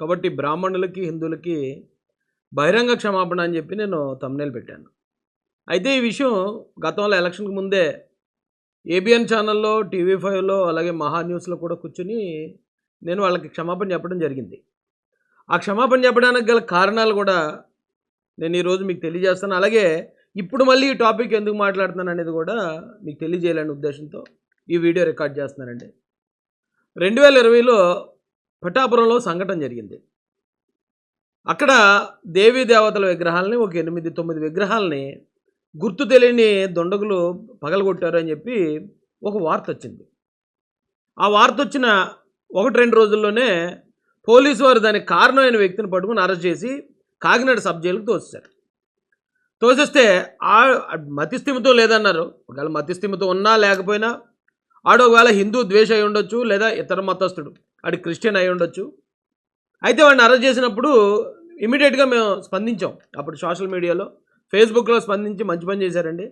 కాబట్టి బ్రాహ్మణులకి హిందువులకి బహిరంగ క్షమాపణ అని చెప్పి నేను తమ్నేలు పెట్టాను. అయితే ఈ విషయం గతంలో ఎలక్షన్కి ముందే ఏబిఎన్ ఛానల్లో టీవీ ఫైవ్లో అలాగే మహా న్యూస్లో కూడా కూర్చుని నేను వాళ్ళకి క్షమాపణ చెప్పడం జరిగింది. ఆ క్షమాపణ చెప్పడానికి గల కారణాలు కూడా నేను ఈరోజు మీకు తెలియజేస్తాను. అలాగే ఇప్పుడు మళ్ళీ ఈ టాపిక్ ఎందుకు మాట్లాడుతున్నాను అనేది కూడా మీకు తెలియజేయాలనే ఉద్దేశంతో ఈ వీడియో రికార్డ్ చేస్తున్నానండి. రెండు వేల ఇరవైలో పిఠాపురంలో సంఘటన జరిగింది. అక్కడ దేవీ దేవతల విగ్రహాలని ఒక ఎనిమిది తొమ్మిది విగ్రహాలని గుర్తు తెలియని దొండగులు పగలగొట్టారు అని చెప్పి ఒక వార్త వచ్చింది. ఆ వార్త వచ్చిన ఒకటి రెండు రోజుల్లోనే పోలీసు వారు దానికి కారణమైన వ్యక్తిని పట్టుకుని అరెస్ట్ చేసి కాకినాడ సబ్ జైలుకు తోసేశారు. తోసేస్తే ఆ మతిస్థిమితో లేదన్నారు. ఒకవేళ మతిస్థిమితో ఉన్నా లేకపోయినా ఆడు ఒకవేళ హిందూ ద్వేష అయి ఉండొచ్చు లేదా ఇతర మతస్థుడు. ఆడు క్రిస్టియన్ అయి ఉండొచ్చు. అయితే వాడిని అరెస్ట్ చేసినప్పుడు ఇమీడియట్గా మేము స్పందించాం. అప్పుడు సోషల్ మీడియాలో ఫేస్బుక్లో స్పందించి మంచి పని చేశారండి.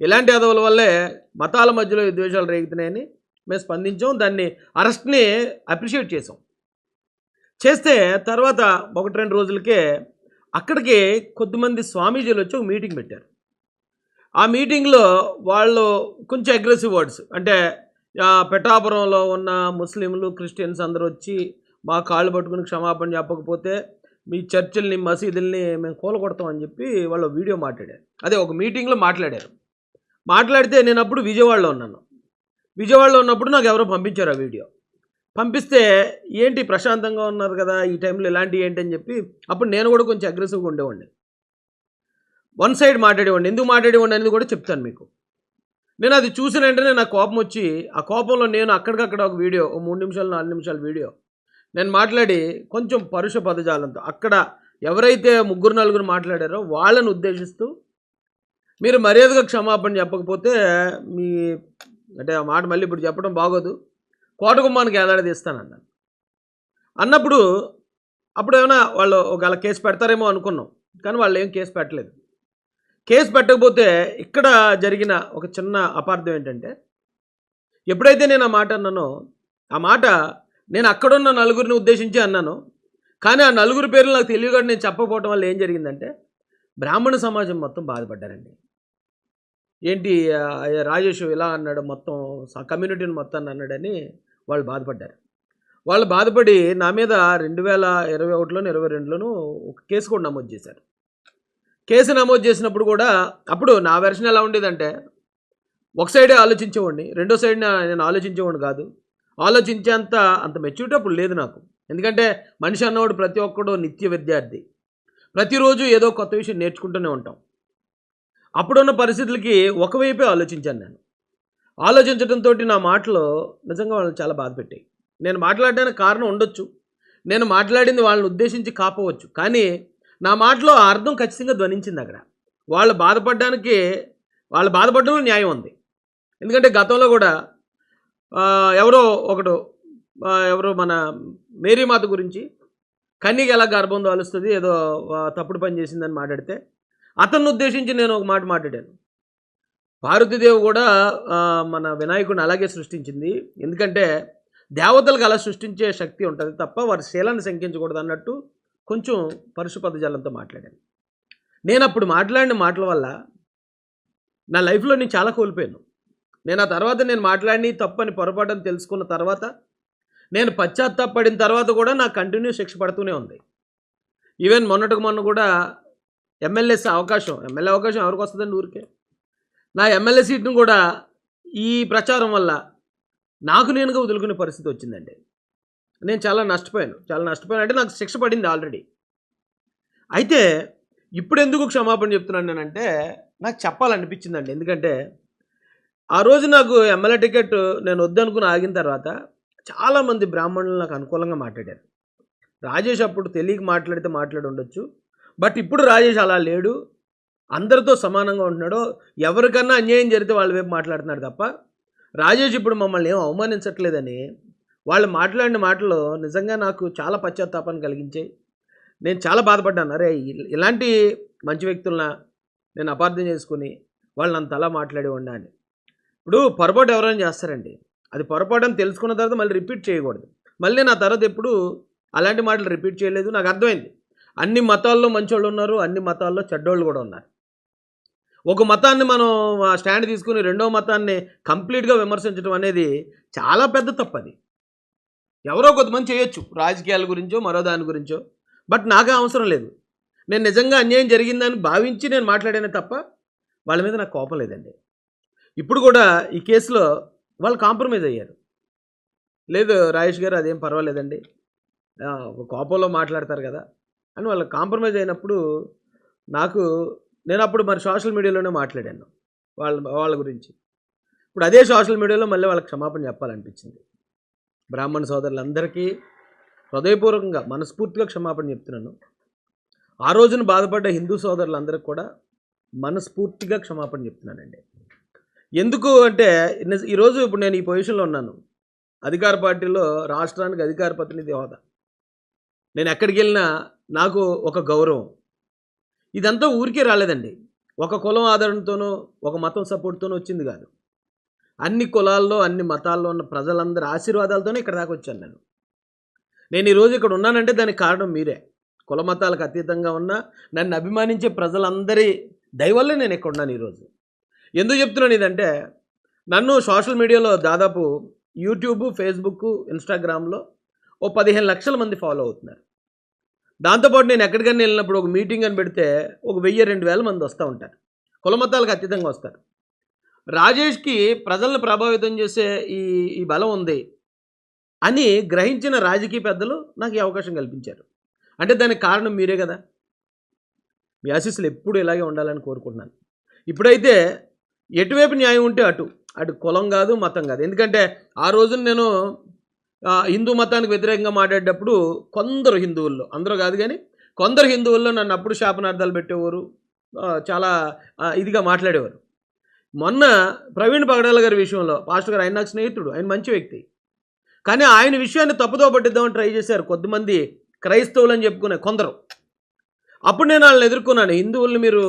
ఇలాంటి అదవుల వల్లే మతాల మధ్యలో ఈ ద్వేషాలు రేగుతున్నాయని మేము స్పందించాం. దాన్ని అరెస్ట్ని అప్రిషియేట్ చేసాం చేస్తే తర్వాత ఒకటి రెండు రోజులకే అక్కడికి కొద్దిమంది స్వామీజీలు వచ్చి ఒక మీటింగ్ పెట్టారు. ఆ మీటింగ్లో వాళ్ళు కొంచెం అగ్రెసివ్ వర్డ్స్ అంటే పెటాపురంలో ఉన్న ముస్లింలు క్రిస్టియన్స్ అందరూ వచ్చి మా కాళ్ళు పట్టుకుని క్షమాపణ చెప్పకపోతే మీ చర్చిల్ని మసీదుల్ని మేము కూలగొడతామని చెప్పి వాళ్ళు వీడియో మాట్లాడారు. అదే ఒక మీటింగ్లో మాట్లాడారు. మాట్లాడితే నేను అప్పుడు విజయవాడలో ఉన్నాను. విజయవాడలో ఉన్నప్పుడు నాకు ఎవరో పంపించారు ఆ వీడియో. పంపిస్తే ఏంటి ప్రశాంతంగా ఉన్నారు కదా ఈ టైంలో ఇలాంటివి ఏంటి అని చెప్పి అప్పుడు నేను కూడా కొంచెం అగ్రెసివ్గా ఉండేవాడిని. వన్ సైడ్ మాట్లాడేవాడిని. ఎందుకు మాట్లాడేవాడిని అనేది కూడా చెప్తాను మీకు. నేను అది చూసిన వెంటనే నాకు కోపం వచ్చి ఆ కోపంలో నేను అక్కడికక్కడ ఒక వీడియో ఓ మూడు నిమిషాలు నాలుగు నిమిషాల వీడియో. నేను మాట్లాడి కొంచెం పరుష పదజాలంతో అక్కడ ఎవరైతే ముగ్గురు నలుగురు మాట్లాడారో వాళ్ళని ఉద్దేశిస్తూ మీరు మర్యాదగా క్షమాపణ చెప్పకపోతే మీ అంటే ఆ మాట మళ్ళీ ఇప్పుడు చెప్పడం బాగోదు. కోటగుమ్మానికి ఏలాడదీస్తానన్నాను అన్నప్పుడు అప్పుడు ఏమైనా వాళ్ళు ఒకవేళ కేసు పెడతారేమో అనుకున్నాం కానీ వాళ్ళు ఏం కేసు పెట్టలేదు. కేసు పెట్టకపోతే ఇక్కడ జరిగిన ఒక చిన్న అపార్థం ఏంటంటే ఎప్పుడైతే నేను ఆ మాట అన్నానో ఆ మాట నేను అక్కడున్న నలుగురిని ఉద్దేశించి అన్నాను. కానీ ఆ నలుగురు పేర్లు నాకు తెలియగా నేను చెప్పకపోవటం వల్ల ఏం జరిగిందంటే బ్రాహ్మణ సమాజం మొత్తం బాధపడ్డారండి. ఏంటి రాజేష్ ఇలా అన్నాడు మొత్తం స- కమ్యూనిటీని మొత్తాన్ని అన్నాడని వాళ్ళు బాధపడ్డారు. వాళ్ళు బాధపడి నా మీద రెండు వేల ఇరవై ఒకటిలోను ఇరవై రెండులోను ఒక కేసు కూడా నమోదు చేశారు. కేసు నమోదు చేసినప్పుడు కూడా అప్పుడు నా వెర్షన్ ఎలా ఉండేదంటే ఒక సైడే ఆలోచించేవాడిని రెండో సైడ్ నేను ఆలోచించేవాడిని కాదు. ఆలోచించేంత అంత మెచ్యూరిటీ అప్పుడు లేదు నాకు. ఎందుకంటే మనిషి అన్నవాడు ప్రతి ఒక్కడు నిత్య విద్యార్థి. ప్రతిరోజు ఏదో కొత్త విషయం నేర్చుకుంటూనే ఉంటాం. అప్పుడున్న పరిస్థితులకి ఒకవైపే ఆలోచించాను నేను. ఆలోచించడంతో నా మాటలు నిజంగా వాళ్ళని చాలా బాధ పెట్టాయి. నేను మాట్లాడడానికి కారణం ఉండొచ్చు. నేను మాట్లాడింది వాళ్ళని ఉద్దేశించి కాపవచ్చు. కానీ నా మాటలో అర్థం ఖచ్చితంగా ధ్వనించింది అక్కడ. వాళ్ళు బాధపడడానికి వాళ్ళు బాధపడడంలో న్యాయం ఉంది. ఎందుకంటే గతంలో కూడా ఎవరో ఒకడు ఎవరో మన మేరీమాత గురించి కన్నీకి ఎలా గర్భం దాలుస్తుంది ఏదో తప్పుడు పని చేసిందని మాట్లాడితే అతన్ని ఉద్దేశించి నేను ఒక మాట మాట్లాడాను. భారతీదేవి కూడా మన వినాయకుడిని అలాగే సృష్టించింది. ఎందుకంటే దేవతలకు అలా సృష్టించే శక్తి ఉంటుంది తప్ప వారి శీలాన్ని శంకించకూడదు అన్నట్టు కొంచెం పరుషు పదజాలంతో మాట్లాడాను. నేను అప్పుడు మాట్లాడిన మాటల వల్ల నా లైఫ్లో నేను చాలా కోల్పోయాను. నేను ఆ తర్వాత నేను మాట్లాడి తప్పని పొరపాటు తెలుసుకున్న తర్వాత నేను పశ్చాత్తాపడిన తర్వాత కూడా నాకు కంటిన్యూ శిక్ష పడుతూనే ఉంది. ఈవెన్ మొన్నటికి మొన్న కూడా ఎమ్మెల్యేస్ అవకాశం ఎమ్మెల్యే అవకాశం ఎవరికి వస్తుందండి ఊరికే? నా ఎమ్మెల్యే సీట్ను కూడా ఈ ప్రచారం వల్ల నాకు నేనుగా వదులుకునే పరిస్థితి వచ్చిందండి. నేను చాలా నష్టపోయాను. చాలా నష్టపోయాను. అంటే నాకు శిక్ష పడింది ఆల్రెడీ. అయితే ఇప్పుడు ఎందుకు క్షమాపణ చెప్తున్నాను నేనంటే నాకు చెప్పాలనిపించిందండి. ఎందుకంటే ఆ రోజు నాకు ఎమ్మెల్యే టికెట్ నేను వద్దనుకుని ఆగిన తర్వాత చాలామంది బ్రాహ్మణులు నాకు అనుకూలంగా మాట్లాడారు. రాజేష్ అప్పుడు తెలియక మాట్లాడితే మాట్లాడి ఉండొచ్చు. బట్ ఇప్పుడు రాజేష్ అలా లేడు. అందరితో సమానంగా ఉంటున్నాడు. ఎవరికన్నా అన్యాయం జరిగితే వాళ్ళ వైపు మాట్లాడుతున్నాడు తప్ప రాజేష్ ఇప్పుడు మమ్మల్ని ఏం అవమానించట్లేదని వాళ్ళు మాట్లాడిన మాటలు నిజంగా నాకు చాలా పశ్చాత్తాపాన్ని కలిగించాయి. నేను చాలా బాధపడ్డాను. అరే ఇలాంటి మంచి వ్యక్తులన నేను అపార్థం చేసుకుని వాళ్ళు అంత అలా మాట్లాడి ఉండాలి ఇప్పుడు పొరపాటు ఎవరైనా చేస్తారండి. అది పొరపాటు అని తెలుసుకున్న తర్వాత మళ్ళీ రిపీట్ చేయకూడదు. మళ్ళీ నా తర్వాత ఎప్పుడు అలాంటి మాటలు రిపీట్ చేయలేదు. నాకు అర్థమైంది. అన్ని మతాల్లో మంచోళ్ళు ఉన్నారు అన్ని మతాల్లో చెడ్డోళ్ళు కూడా ఉన్నారు. ఒక మతాన్ని మనం ఆ స్టాండ్ తీసుకుని రెండో మతాన్ని కంప్లీట్గా విమర్శించడం అనేది చాలా పెద్ద తప్పు అది ఎవరో కొంతమంది చేయొచ్చు రాజకీయాల గురించో మరో దాని గురించో. బట్ నాకు అవసరం లేదు. నేను నిజంగా అన్యాయం జరిగిందని భావించి నేను మాట్లాడానే తప్ప వాళ్ళ మీద నాకు కోపం లేదండి. ఇప్పుడు కూడా ఈ కేసులో వాళ్ళు కాంప్రమైజ్ అయ్యారు. లేదు రాజేష్ గారు అదేం పర్వాలేదండి. ఒక కోపంలో మాట్లాడతారు కదా అని వాళ్ళు కాంప్రమైజ్ అయినప్పుడు నాకు నేను అప్పుడు మరి సోషల్ మీడియాలోనే మాట్లాడాను వాళ్ళ వాళ్ళ గురించి. ఇప్పుడు అదే సోషల్ మీడియాలో మళ్ళీ వాళ్ళకి క్షమాపణ చెప్పాలనిపించింది. బ్రాహ్మణ సోదరులందరికీ హృదయపూర్వకంగా మనస్ఫూర్తిగా క్షమాపణ చెప్తున్నాను. ఆ రోజున బాధపడ్డ హిందూ సోదరులందరికీ కూడా మనస్ఫూర్తిగా క్షమాపణ చెప్తున్నానండి. ఎందుకు అంటే ఈరోజు ఇప్పుడు నేను ఈ పొజిషన్లో ఉన్నాను. అధికార పార్టీలో రాష్ట్రానికి అధికార ప్రతినిధి హోదా. నేను ఎక్కడికి వెళ్ళినా నాకు ఒక గౌరవం. ఇదంతా ఊరికే రాలేదండి. ఒక కులం ఆదరణతోనో ఒక మతం సపోర్ట్తోనో వచ్చింది కాదు. అన్ని కులాల్లో అన్ని మతాల్లో ఉన్న ప్రజలందరి ఆశీర్వాదాలతోనే ఇక్కడ దాకా వచ్చాను నేను. నేను ఈరోజు ఇక్కడ ఉన్నానంటే దానికి కారణం మీరే. కుల మతాలకు అతీతంగా ఉన్న నన్ను అభిమానించే ప్రజలందరి దయవల్లే నేను ఇక్కడ ఉన్నాను ఈరోజు ఎందుకు చెప్తున్నాను ఇదంటే నన్ను సోషల్ మీడియాలో దాదాపు యూట్యూబ్ ఫేస్బుక్ ఇన్స్టాగ్రామ్లో ఓ పదిహేను లక్షల మంది ఫాలో అవుతున్నారు. దాంతోపాటు నేను ఎక్కడికైనా వెళ్ళినప్పుడు ఒక మీటింగ్ అని పెడితే ఒక వెయ్యి రెండు వేల మంది వస్తూ ఉంటారు. కులమతాలకు అతీతంగా వస్తారు. రాజేష్కి ప్రజలను ప్రభావితం చేసే ఈ ఈ బలం ఉంది అని గ్రహించిన రాజకీయ పెద్దలు నాకు ఈ అవకాశం కల్పించారు. అంటే దానికి కారణం మీరే కదా. మీ ఆశీస్సులు ఎప్పుడు ఇలాగే ఉండాలని కోరుకుంటున్నాను. ఇప్పుడైతే ఎటువైపు న్యాయం ఉంటే అటు. అటు కులం కాదు మతం కాదు. ఎందుకంటే ఆ రోజున నేను హిందూ మతానికి వ్యతిరేకంగా మాట్లాడేటప్పుడు కొందరు హిందువుల్లో అందరూ కాదు కానీ కొందరు హిందువుల్లో నన్ను అప్పుడు శాపనార్థాలు పెట్టేవారు. చాలా ఇదిగా మాట్లాడేవారు. మొన్న ప్రవీణ్ పగడాల గారి విషయంలో పాస్టర్ గారు ఆయన నాకు స్నేహితుడు ఆయన మంచి వ్యక్తి. కానీ ఆయన విషయాన్ని తప్పుదో పట్టిద్దామని ట్రై చేశారు కొద్దిమంది క్రైస్తవులు అని చెప్పుకునే కొందరు. అప్పుడు నేను వాళ్ళని ఎదుర్కొన్నాను హిందువుల్ని మీరు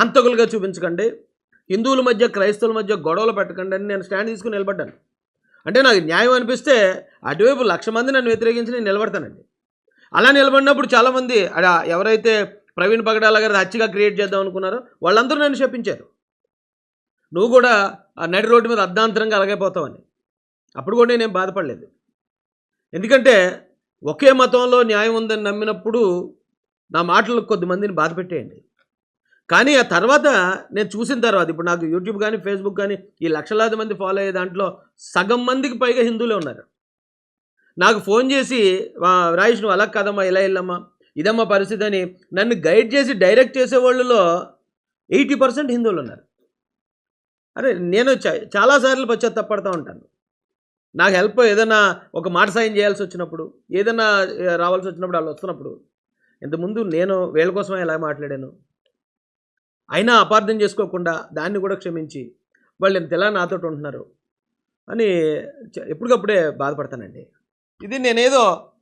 హంతకులుగా చూపించకండి హిందువుల మధ్య క్రైస్తవుల మధ్య గొడవలు పెట్టకండి అని నేను స్టాండ్ తీసుకుని నిలబడ్డాను. అంటే నాకు న్యాయం అనిపిస్తే అటువైపు లక్ష మంది నన్ను వ్యతిరేకించి నేను నిలబడతానండి. అలా నిలబడినప్పుడు చాలామంది ఎవరైతే ప్రవీణ్ పగడాల గారి హత్యగా క్రియేట్ చేద్దాం అనుకున్నారో వాళ్ళందరూ నన్ను చెప్పించారు నువ్వు కూడా ఆ నడి రోడ్డు మీద అర్ధాంతరంగా అలగైపోతావని అప్పుడు కూడా నేనేం బాధపడలేదు. ఎందుకంటే ఒకే మతంలో న్యాయం ఉందని నమ్మినప్పుడు నా మాటలు కొద్దిమందిని బాధ పెట్టేయండి. కానీ ఆ తర్వాత నేను చూసిన తర్వాత ఇప్పుడు నాకు యూట్యూబ్ కానీ ఫేస్బుక్ కానీ ఈ లక్షలాది మంది ఫాలో అయ్యే దాంట్లో సగం మందికి పైగా హిందువులే ఉన్నారు. నాకు ఫోన్ చేసి "వా, రాయేష్ నువ్వు అలా కదమ్మా ఇలా వెళ్ళమ్మా ఇదమ్మా పరిస్థితి అని నన్ను గైడ్ చేసి డైరెక్ట్ చేసే వాళ్ళలో ఎయిటీ పర్సెంట్ హిందువులు ఉన్నారు. అరే నేను చాలాసార్లు పశ్చాత్తపడుతూ ఉంటాను. నాకు హెల్ప్ ఏదైనా ఒక మాట సాయం చేయాల్సి వచ్చినప్పుడు ఏదైనా రావాల్సి వచ్చినప్పుడు వాళ్ళు వస్తున్నప్పుడు ఇంతకుముందు నేను వీళ్ళ కోసమే ఎలా మాట్లాడాను? అయినా అపార్థం చేసుకోకుండా దాన్ని కూడా క్షమించి వాళ్ళు ఇంత ఎలా నాతో ఉంటున్నారు? అని ఎప్పటికప్పుడే బాధపడతానండి. ఇది నేనేదో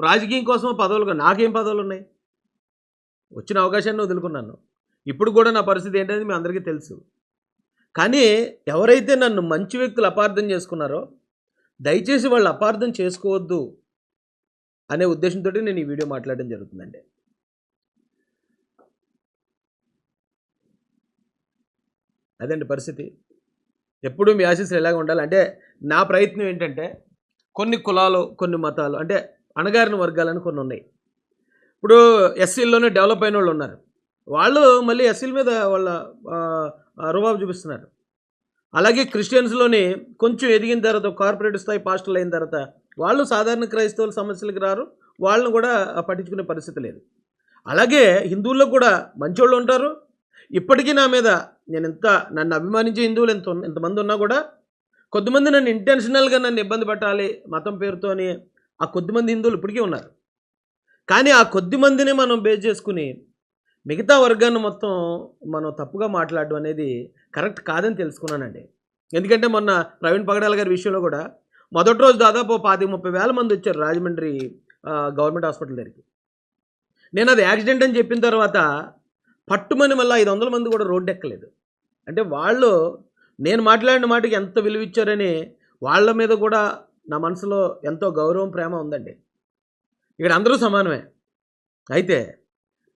రాజకీయం కోసం పదవులు నాకేం పదవులు ఉన్నాయి? వచ్చిన అవకాశాన్ని వదులుకున్నాను. ఇప్పుడు కూడా నా పరిస్థితి ఏంటనేది మీ అందరికీ తెలుసు. కానీ ఎవరైతే నన్ను మంచి వ్యక్తులు అపార్థం చేసుకున్నారో దయచేసి వాళ్ళు అపార్థం చేసుకోవద్దు అనే ఉద్దేశంతో నేను ఈ వీడియో మాట్లాడడం జరుగుతుందండి. అదండి పరిస్థితి. ఎప్పుడు మీ ఆశీస్సులు ఎలాగ ఉండాలి? అంటే నా ప్రయత్నం ఏంటంటే కొన్ని కులాలు కొన్ని మతాలు అంటే అణగారిన వర్గాలని కొన్ని ఉన్నాయి. ఇప్పుడు ఎస్సీల్లోనే డెవలప్ అయిన వాళ్ళు ఉన్నారు. వాళ్ళు మళ్ళీ ఎస్సీల మీద వాళ్ళ రుబాబు చూపిస్తున్నారు అలాగే క్రిస్టియన్స్లోని కొంచెం ఎదిగిన తర్వాత కార్పొరేట్ స్థాయి పాస్టర్లు అయిన తర్వాత వాళ్ళు సాధారణ క్రైస్తవుల సమస్యలకు రారు వాళ్ళని కూడా పట్టించుకునే పరిస్థితి లేదు. అలాగే హిందువుల్లో కూడా మంచోళ్ళు ఉంటారు. ఇప్పటికీ నా మీద నేను ఎంత నన్ను అభిమానించే హిందువులు ఎంత ఎంతమంది ఉన్నా కూడా కొద్దిమంది నన్ను ఇంటెన్షనల్గా నన్ను ఇబ్బంది పెట్టాలి మతం పేరుతో అని ఆ కొద్దిమంది హిందువులు ఇప్పటికీ ఉన్నారు. కానీ ఆ కొద్ది మందిని మనం బేస్ చేసుకుని మిగతా వర్గాన్ని మొత్తం మనం తప్పుగా మాట్లాడడం అనేది కరెక్ట్ కాదని తెలుసుకున్నానండి. ఎందుకంటే మొన్న ప్రవీణ్ పగడాల గారి విషయంలో కూడా మొదటి రోజు దాదాపు పాతి ముప్పై వేల మంది వచ్చారు రాజమండ్రి గవర్నమెంట్ హాస్పిటల్ దగ్గరికి. నేను అది యాక్సిడెంట్ అని చెప్పిన తర్వాత పట్టుమని మళ్ళీ ఐదు వందల మంది కూడా రోడ్డు ఎక్కలేదు. అంటే వాళ్ళు నేను మాట్లాడిన మాటకి ఎంత విలువ ఇచ్చారని వాళ్ళ మీద కూడా నా మనసులో ఎంతో గౌరవం ప్రేమ ఉందండి. ఇక్కడ అందరూ సమానమే. అయితే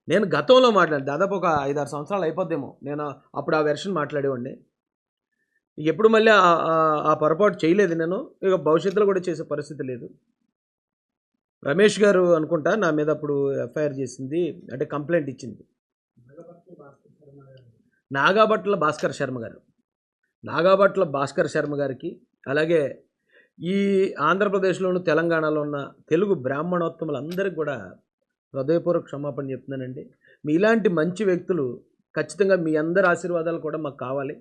నేను గతంలో మాట్లాడి దాదాపు ఒక ఐదారు సంవత్సరాలు అయిపోద్దేమో. నేను అప్పుడు ఆ వెర్షన్ మాట్లాడేవాడిని. ఎప్పుడు మళ్ళీ ఆ- పొరపాటు చేయలేదు నేను. ఇక భవిష్యత్తులో కూడా చేసే పరిస్థితి లేదు. రమేష్ గారు అనుకుంటా నా మీద అప్పుడు ఎఫ్ఐఆర్ చేసింది అంటే కంప్లైంట్ ఇచ్చింది. నాగాభట్ల భాస్కర్ శర్మ గారు. నాగాభట్ల భాస్కర్ శర్మ గారికి అలాగే ఈ ఆంధ్రప్రదేశ్లోను తెలంగాణలో ఉన్న తెలుగు బ్రాహ్మణోత్తములందరికీ కూడా హృదయపూర్వక క్షమాపణ చెప్తున్నానండి. మీ ఇలాంటి మంచి వ్యక్తులు ఖచ్చితంగా మీ అందరి ఆశీర్వాదాలు కూడా మాకు కావాలి.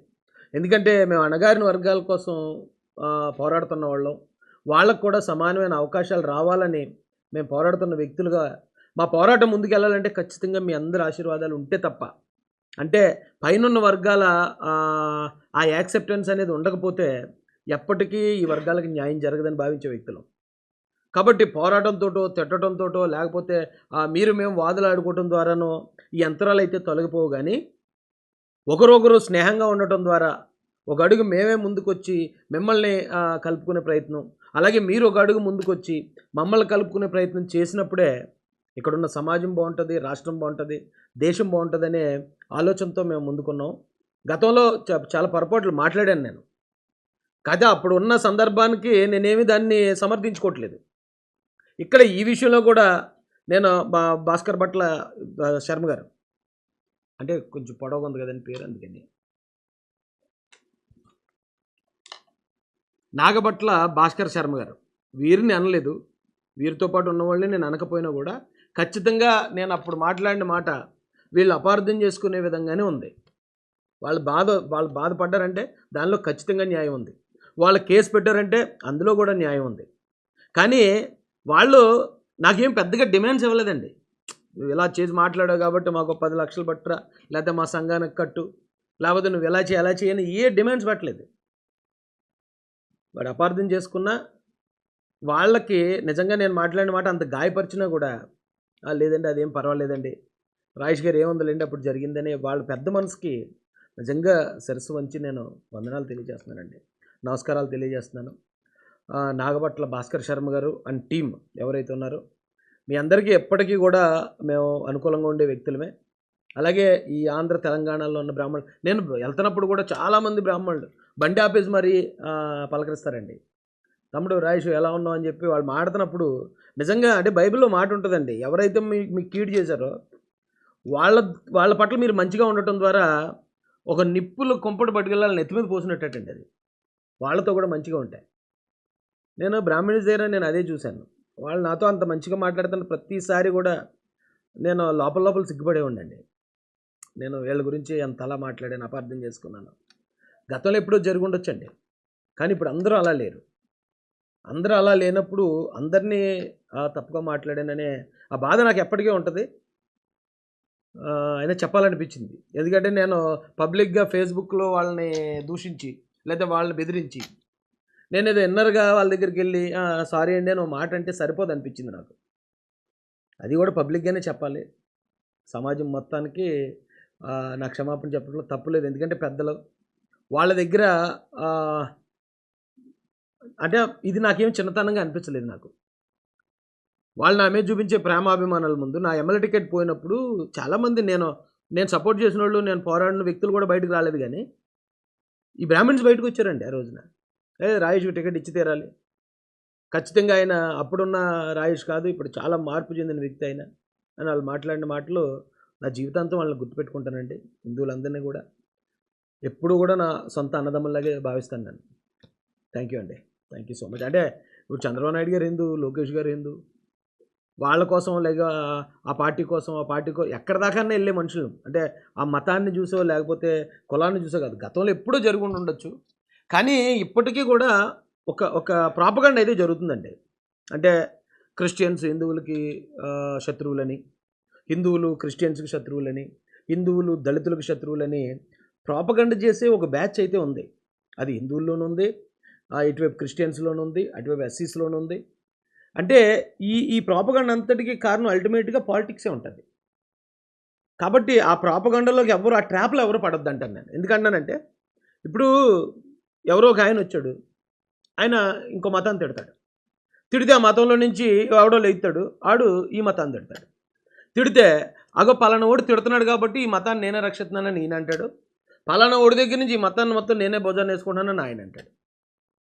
ఎందుకంటే మేము అణగారిన వర్గాల కోసం పోరాడుతున్న వాళ్ళం. వాళ్ళకు కూడా సమానమైన అవకాశాలు రావాలని మేము పోరాడుతున్న వ్యక్తులుగా మా పోరాటం ముందుకెళ్ళాలంటే ఖచ్చితంగా మీ అందరి ఆశీర్వాదాలు ఉంటే తప్ప. అంటే పైనున్న వర్గాల ఆ, ఆ యాక్సెప్టెన్స్ అనేది ఉండకపోతే ఎప్పటికీ ఈ వర్గాలకు న్యాయం జరగదని భావించే వ్యక్తులు. కాబట్టి పోరాటంతోటో తిట్టడంతోటో లేకపోతే మీరు మేము వాదులాడుకోవటం ద్వారానో ఈ యంత్రాలు అయితే తొలగిపోవు కానీ ఒకరొకరు స్నేహంగా ఉండటం ద్వారా ఒక అడుగు మేమే ముందుకొచ్చి మిమ్మల్ని కలుపుకునే ప్రయత్నం. అలాగే మీరు ఒక అడుగు ముందుకొచ్చి మమ్మల్ని కలుపుకునే ప్రయత్నం చేసినప్పుడే ఇక్కడున్న సమాజం బాగుంటుంది రాష్ట్రం బాగుంటుంది దేశం బాగుంటుందనే ఆలోచనతో మేము ముందుకున్నాం. గతంలో చ- చాలా పొరపాట్లు మాట్లాడాను నేను. కదా అప్పుడు ఉన్న సందర్భానికి నేనేమి దాన్ని సమర్థించుకోవట్లేదు. ఇక్కడ ఈ విషయంలో కూడా నేను మా భాస్కర్ భట్ల శర్మ గారు. అంటే కొంచెం పొడవుగా ఉంది కదండి పేరు అందుకని. నాగభట్ల భాస్కర్ శర్మ గారు. వీరిని అనలేదు. వీరితో పాటు ఉన్నవాళ్ళని నేను అనకపోయినా కూడా ఖచ్చితంగా నేను అప్పుడు మాట్లాడిన మాట వీళ్ళు అపార్థం చేసుకునే విధంగానే ఉంది. వాళ్ళు బాధ వాళ్ళు బాధపడ్డారంటే దానిలో ఖచ్చితంగా న్యాయం ఉంది. వాళ్ళు కేసు పెట్టారంటే అందులో కూడా న్యాయం ఉంది. కానీ వాళ్ళు నాకేం పెద్దగా డిమాండ్స్ ఇవ్వలేదండి. నువ్వు ఇలా చేసి మాట్లాడావు కాబట్టి మాకు ఒక పది లక్షలు పట్టురా లేకపోతే మా సంఘానికి కట్టు లేకపోతే నువ్వు ఎలా చేయి ఎలా చేయని ఏ డిమాండ్స్ పెట్టలేదు. వాడు అపార్థం చేసుకున్నా వాళ్ళకి నిజంగా నేను మాట్లాడిన మాట అంత గాయపరిచినా కూడా లేదండి అదేం పర్వాలేదండి. రాజేష్ గారు ఏముందలేండి అప్పుడు జరిగిందని వాళ్ళ పెద్ద మనసుకి నిజంగా సరస్సు వంచి నేను వందనాలు తెలియజేస్తున్నానండి. నమస్కారాలు తెలియజేస్తున్నాను. నాగభట్ల భాస్కర్ శర్మ గారు అండ్ టీం ఎవరైతే ఉన్నారో మీ అందరికీ ఎప్పటికీ కూడా మేము అనుకూలంగా ఉండే వ్యక్తులమే. అలాగే ఈ ఆంధ్ర తెలంగాణలో ఉన్న బ్రాహ్మణులు నేను వెళ్తున్నప్పుడు కూడా చాలామంది బ్రాహ్మణులు బండి ఆపేసి మరి పలకరిస్తారండి. తమ్ముడు రాయేష్ ఎలా ఉన్నావు? అని చెప్పి వాళ్ళు మాడుతున్నప్పుడు నిజంగా అంటే బైబిల్లో మాట ఉంటుందండి. ఎవరైతే మీ మీకు కీడు చేశారో వాళ్ళ వాళ్ళ పట్ల మీరు మంచిగా ఉండటం ద్వారా ఒక నిప్పులు కుంపటి పట్టుకెళ్ళాలి నెత్తి మీద పోసినట్టండి అది. వాళ్ళతో కూడా మంచిగా ఉంటాయి. నేను బ్రాహ్మణ్స్ దగ్గర నేను అదే చూశాను. వాళ్ళు నాతో అంత మంచిగా మాట్లాడుతున్న ప్రతిసారి కూడా నేను లోపల లోపల సిగ్గుపడే ఉండండి నేను వీళ్ళ గురించి అంత అలా మాట్లాడాను అపార్థం చేసుకున్నాను. గతంలో ఎప్పుడో జరుగుండొచ్చండి. కానీ ఇప్పుడు అందరూ అలా లేరు. అందరూ అలా లేనప్పుడు అందరినీ తప్పుగా మాట్లాడాననే ఆ బాధ నాకు ఎప్పటికీ ఉంటుంది. అయినా చెప్పాలనిపించింది. ఎందుకంటే నేను పబ్లిక్గా ఫేస్బుక్లో వాళ్ళని దూషించి లేదా వాళ్ళని బెదిరించి నేను ఏదో ఇన్నర్గా వాళ్ళ దగ్గరికి వెళ్ళి సారీ అండి అని ఒక మాట అంటే సరిపోదు అనిపించింది నాకు. అది కూడా పబ్లిక్గానే చెప్పాలి. సమాజం మొత్తానికి నా క్షమాపణ చెప్పడంలో తప్పులేదు ఎందుకంటే పెద్దలు వాళ్ళ దగ్గర అంటే ఇది నాకేం చిన్నతనంగా అనిపించలేదు నాకు. వాళ్ళు నా మీద చూపించే ప్రేమాభిమానాల ముందు నా ఎమ్మెల్యే టికెట్ పోయినప్పుడు చాలామంది నేను నేను సపోర్ట్ చేసిన వాళ్ళు నేను పోరాడిన వ్యక్తులు కూడా బయటకు రాలేదు కానీ ఈ బ్రాహ్మణ్స్ బయటకు వచ్చారండి ఆ రోజున. ఏ రాయేష్ టికెట్ ఇచ్చి తీరాలి. ఖచ్చితంగా ఆయన అప్పుడున్న రాయేష్ కాదు ఇప్పుడు చాలా మార్పు చెందిన వ్యక్తి అయినా. అని వాళ్ళు మాట్లాడిన మాటలు నా జీవితాంతం వాళ్ళని గుర్తుపెట్టుకుంటానండి హిందువులందరినీ కూడా. ఎప్పుడు కూడా నా సొంత అన్నదమ్ములాగే భావిస్తాను నేను. థ్యాంక్ యూ అండి. Thank you so much. అంటే ఇప్పుడు చంద్రబాబు నాయుడు గారు హిందూ లోకేష్ గారు హిందూ వాళ్ళ కోసం లేక ఆ పార్టీ కోసం ఆ పార్టీ కోసం ఎక్కడ దాకా వెళ్ళే మనుషులు. అంటే ఆ మతాన్ని చూసో లేకపోతే కులాన్ని చూసో కాదు గతంలో ఎప్పుడూ జరుగుండి ఉండొచ్చు కానీ ఇప్పటికీ కూడా ఒక ఒక ప్రాపగండ అయితే జరుగుతుందండి. అంటే క్రిస్టియన్స్ హిందువులకి శత్రువులని హిందువులు క్రిస్టియన్స్కి శత్రువులని హిందువులు దళితులకు శత్రువులని ప్రాపగండ చేసే ఒక బ్యాచ్ అయితే ఉంది. అది హిందువుల్లోనూ ఉంది ఇటువైపు క్రిస్టియన్స్లోనూ ఉంది అటువైపు ఎస్సీస్లోనూ ఉంది. అంటే ఈ ఈ ప్రాపగండ అంతటికి కారణం అల్టిమేట్గా పాలిటిక్సే ఉంటుంది. కాబట్టి ఆ ప్రాపగండలోకి ఎవరు ఆ ట్రాప్లో ఎవరు పడొద్దు అంటాను నేను. ఎందుకంటానంటే ఇప్పుడు ఎవరో ఒక ఆయన వచ్చాడు. ఆయన ఇంకో మతాన్ని తిడతాడు. తిడితే ఆ మతంలో నుంచి ఆవిడో లేస్తాడు ఆడు ఈ మతాన్ని తిడతాడు. తిడితే అగో పలానా ఓడి తిడుతున్నాడు కాబట్టి ఈ మతాన్ని నేనే రక్షిస్తున్నానని ఈయన అంటాడు. పలానా ఓడి దగ్గర నుంచి ఈ మతాన్ని మొత్తం నేనే భోజనం వేసుకుంటానని ఆయన అంటాడు.